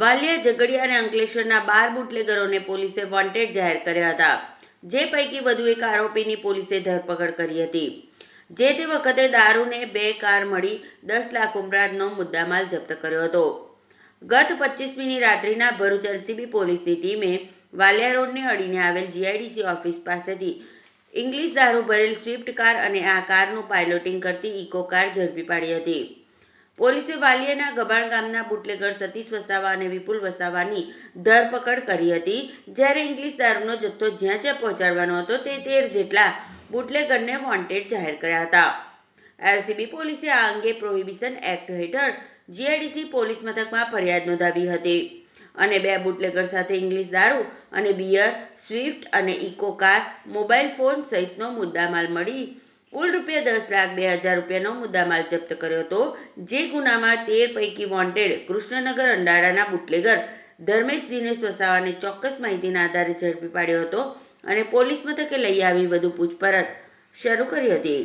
વાલિયા ઝઘડિયા અને અંકલેશ્વરના બાર બુટલેગરોને પોલીસે વોન્ટેડ જાહેર કર્યા હતા. જે પૈકી વધુ એક આરોપીની પોલીસે ધરપકડ કરી હતી. જે તે વખતે દારૂને બે કાર મળી દસ લાખ ઉમરાદનો મુદ્દામાલ જપ્ત કર્યો હતો. ગત પચીસમીની રાત્રિના ભરૂચ એલસીબી પોલીસની ટીમે વાલિયા રોડને અડીને આવેલ જીઆઈડીસી ઓફિસ પાસેથી ઇંગ્લિશ દારૂ ભરેલ સ્વિફ્ટ કાર અને આ કારનું પાયલોટિંગ કરતી ઇકો કાર ઝડપી પાડી હતી. પોલીસે વાલિયાના ગભાણ ગામના બુટલેગર સતીશ વસાવા અને વિપુલ વસાવાની ધરપકડ કરી હતી. જ્યારે ઇંગ્લિશ દારૂનો જથ્થો જ્યાં જ્યાં પહોંચાડવાનો હતો તે તેર જેટલા બુટલેગરને વોન્ટેડ જાહેર કર્યા હતા. આરસીબી પોલીસે આ અંગે પ્રોહિબિશન એક્ટ હેઠળ જીઆઈડીસી પોલીસ મથકમાં ફરિયાદ નોંધાવી હતી. અને બે બુટલેગર સાથે ઇંગ્લિશ દારૂ અને બિયર સ્વિફ્ટ અને ઇકો કાર મોબાઈલ ફોન સહિતનો મુદ્દામાલ મળી કુલ રૂપિયા દસ લાખ બે હજાર રૂપિયાનો મુદ્દામાલ જપ્ત કર્યો હતો. જે ગુનામાં તેર પૈકી વોન્ટેડ કૃષ્ણનગર અંડાળાના બુટલેગર ધર્મેશ દિનેશ વસાવાને ચોક્કસ માહિતીના આધારે ઝડપી પાડ્યો હતો અને પોલીસ મથકે લઈ આવી વધુ પૂછપરછ શરૂ કરી હતી.